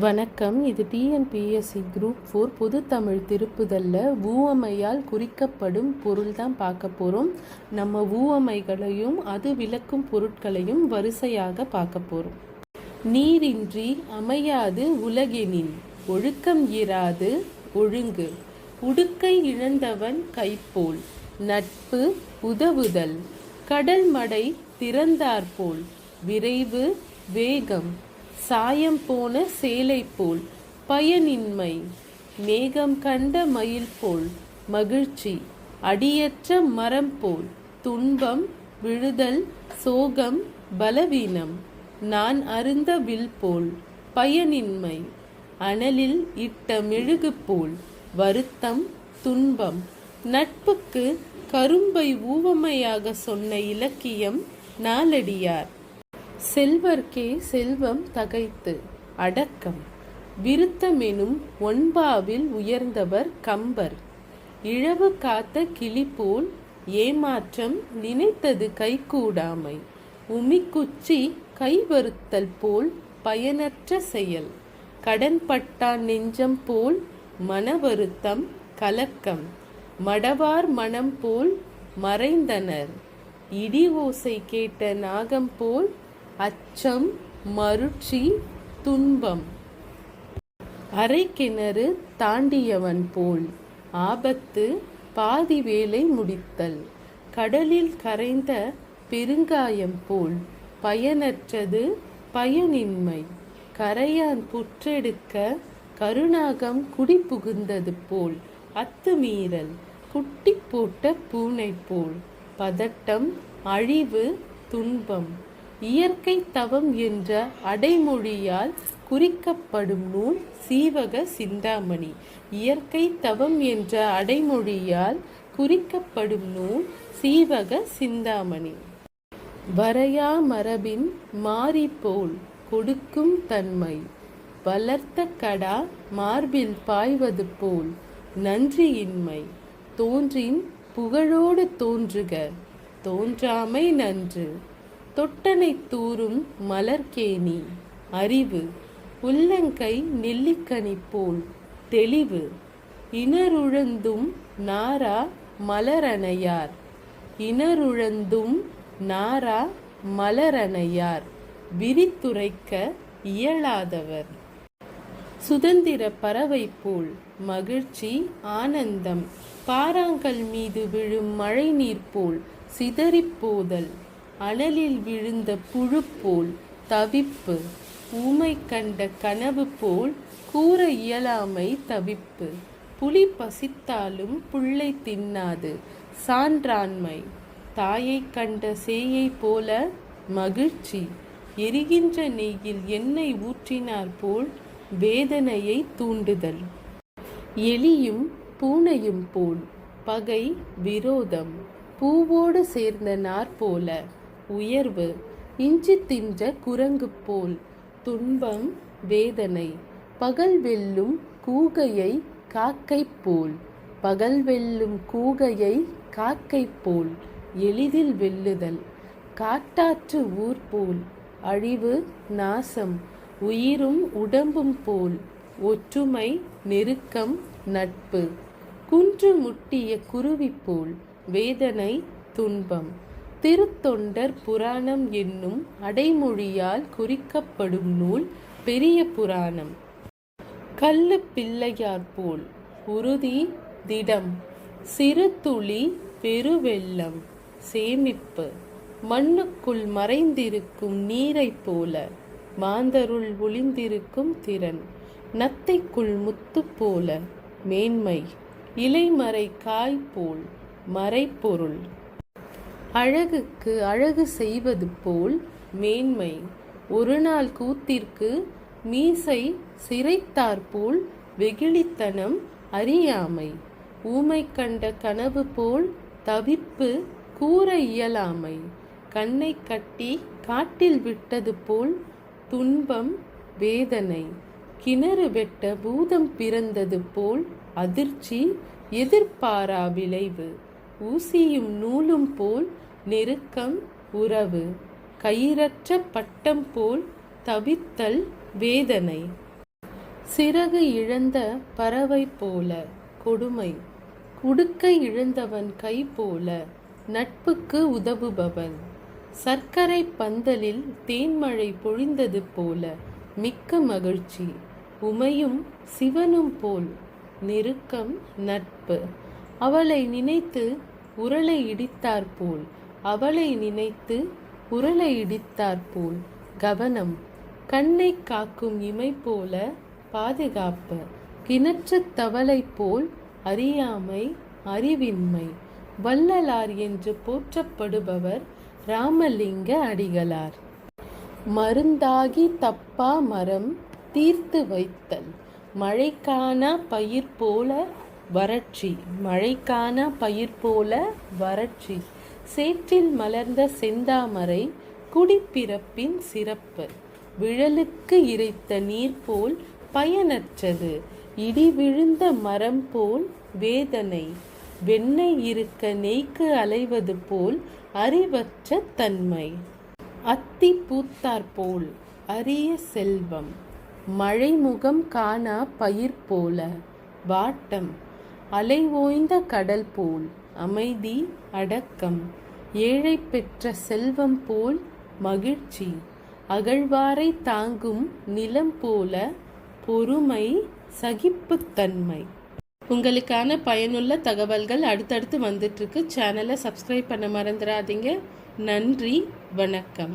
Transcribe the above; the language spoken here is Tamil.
வணக்கம். இது டிஎன்பிஎஸ்சி குரூப் ஃபோர் பொது தமிழ் திருப்புதலில் ஊவமையால் குறிக்கப்படும் பொருள் தான் பார்க்க போகிறோம் நம்ம ஊவமைகளையும் அது விளக்கும் பொருட்களையும் வரிசையாக பார்க்க போகிறோம் நீரின்றி அமையாது உலகெனின் ஒழுக்கம் இராது ஒழுங்கு. உடுக்கை இழந்தவன் கைப்போல் நட்பு உதவுதல். கடல் மடை திறந்தாற்போல் விரைவு வேகம். சாயம் போன சேலை போல் பயனின்மை மேகம் கண்ட மயில் போல் மகிழ்ச்சி அடியற்ற மரம் போல் துன்பம் விழுதல் சோகம் பலவீனம் நான் அருந்த வில் போல் பயனின்மை அனலில் இட்ட மெழுகு போல் வருத்தம் துன்பம் நட்புக்கு கரும்பை ஊவமையாக சொன்ன இலக்கியம் நாலடியார் செல்வர்க்கே செல்வம் தகைத்து அடக்கம். விருத்தமெனும் ஒன்பாவில் உயர்ந்தவர் கம்பர். இழவு காத்த கிளி போல் ஏமாற்றம் நினைத்தது கைகூடாமை. உமிக்குச்சி கைவருத்தல் போல் பயனற்ற செயல். கடன்பட்டான் நெஞ்சம் போல் மனவருத்தம் கலக்கம். மடவார் மனம் போல் மறைந்தனர். இடி ஓசை கேட்ட நாகம் போல் அச்சம் மருட்சி துன்பம். அரைக்கிணறு தாண்டியவன் போல் ஆபத்து பாதி வேலை முடித்தல். கடலில் கரைந்த பெருங்காயம் போல் பயனற்றது பயனின்மை. கரையான் புற்றெடுக்க கருணாகம் குடி புகுந்தது போல் அத்துமீறல். குட்டி போட்ட பூனை போல் பதட்டம் அழிவு துன்பம். இயற்கை தவம் என்ற அடைமொழியால் குறிக்கப்படும் நூல் சீவக சிந்தாமணி. இயற்கை தவம் என்ற அடைமொழியால் குறிக்கப்படும் நூல் சீவக சிந்தாமணி. வரையா மரபின் மாறிப்போல் கொடுக்கும் தன்மை. வளர்த்த கடா மார்பில் பாய்வது போல் நன்றியின்மை. தோன்றின் புகழோடு தோன்றுக. தோன்றாமை நன்று. தொட்டனை தூரும் மலர்கேணி. அறிவு உள்ளங்கை நெல்லிக்கனி போல் தெளிவு. இனருழந்தும் நாரா மலரணையார். இனருழந்தும் நாரா மலரணையார். விரித்துரைக்க இயலாதவர். சுதந்திர பறவை போல் மகிழ்ச்சி ஆனந்தம். பாறாங்கல் மீது விழும் மழை நீர் போல் சிதறிப்போதல் அனலில் விழுந்த புழு போல் தவிப்பு ஊமை கண்ட கனவு போல் கூற இயலாமை தவிப்பு. புலி பசித்தாலும் புள்ளை தின்னாது சான்றாண்மை. தாயை கண்ட சேயை போல மகிழ்ச்சி. எரிகின்ற நெய்யில் எண்ணெய் ஊற்றினார் போல் வேதனையை தூண்டுதல். எலியும் பூனையும் போல் பகை விரோதம். பூவோடு சேர்ந்த நார் போல உயர்வு. இஞ்சி தின்ற குரங்கு போல் துன்பம் வேதனை. பகல் வெல்லும் கூகையை காக்கை போல். பகல் வெல்லும் கூகையை காக்கை போல். எளிதில் வெல்லுதல். காட்டாற்று ஊர் போல். அழிவு நாசம். உயிரும் உடம்பும் போல். ஒற்றுமை நெருக்கம் நட்பு. குன்று முட்டிய குருவி போல். வேதனை துன்பம். திருத்தொண்டர் புராணம் என்னும் அடைமொழியால் குறிக்கப்படும் நூல் பெரிய புராணம். கல்லு பிள்ளையார் போல் உறுதி திடம். சிறு துளி பெருவெள்ளம் சேமிப்பு. மண்ணுக்குள் மறைந்திருக்கும் நீரைப் போல மாந்தருள் ஒளிந்திருக்கும் திறன். நத்தைக்குள் முத்து போல மேன்மை. இலைமறை காய் போல் மறைப்பொருள் அழகுக்கு அழகு செய்வது போல் மேன்மை. ஒரு நாள் கூத்திற்கு மீசை சிறைத்தாற்போல் வெகுளித்தனம் அறியாமை. ஊமை கண்ட கனவு போல் தவிப்பு கூற இயலாமை. கண்ணை கட்டி காட்டில் விட்டது போல் துன்பம் வேதனை. கிணறு வெட்ட பூதம் பிறந்தது போல் அதிர்ச்சி எதிர்பாரா விளைவு. ஊசியும் நூலும் போல் நெருக்கம் உறவு கயிறற்ற பட்டம் போல் தவித்தல் வேதனை. சிறகு இழந்த பறவை போல கொடுமை குடுக்கை இழந்தவன் கை போல நட்புக்கு உதவுபவன். சர்க்கரை பந்தலில் தேன்மழை பொழிந்தது போல மிக்க மகிழ்ச்சி உமையும் சிவனும் போல் நெருக்கம் நட்பு. அவளை நினைத்து உரலை இடித்தாற்போல். அவளை நினைத்து உரலை இடித்தாற்போல். கவனம். கண்ணை காக்கும் இமை போல பாதுகாப்பு. கிணற்றுத் தவளை போல் அறியாமை அறிவின்மை. வள்ளலார் என்று போற்றப்படுபவர் ராமலிங்க அடிகளார். மருந்தாகி தப்பா மரம் தீர்த்து வைத்தல். மழைக்கான பயிர் போல வறட்சி மழைக்கான பயிர் போல வறட்சி. சேற்றில் மலர்ந்த செந்தாமரை குடிப்பிறப்பின் சிறப்பு. விழலுக்கு இறைத்த நீர் போல் பயனற்றது. இடி விழுந்த மரம் போல் வேதனை. வெண்ணெய் இருக்க நெய்க்கு அலைவது போல் அறிவற்ற தன்மை. அத்தி பூத்தாற்போல் அரிய செல்வம். மழைமுகம் காணா பயிர் போல. வாட்டம் அலை ஓய்ந்த கடல் போல் அமைதி அடக்கம். ஏழை பெற்ற செல்வம் போல் மகிழ்ச்சி. அகழ்வாரை தாங்கும் நிலம் போல பொறுமை சகிப்புத்தன்மை உங்களுக்கான பயனுள்ள தகவல்கள் அடுத்தடுத்து வந்துட்டு இருக்கு சேனலை சப்ஸ்கிரைப் பண்ண மறந்துடாதீங்க. நன்றி வணக்கம்.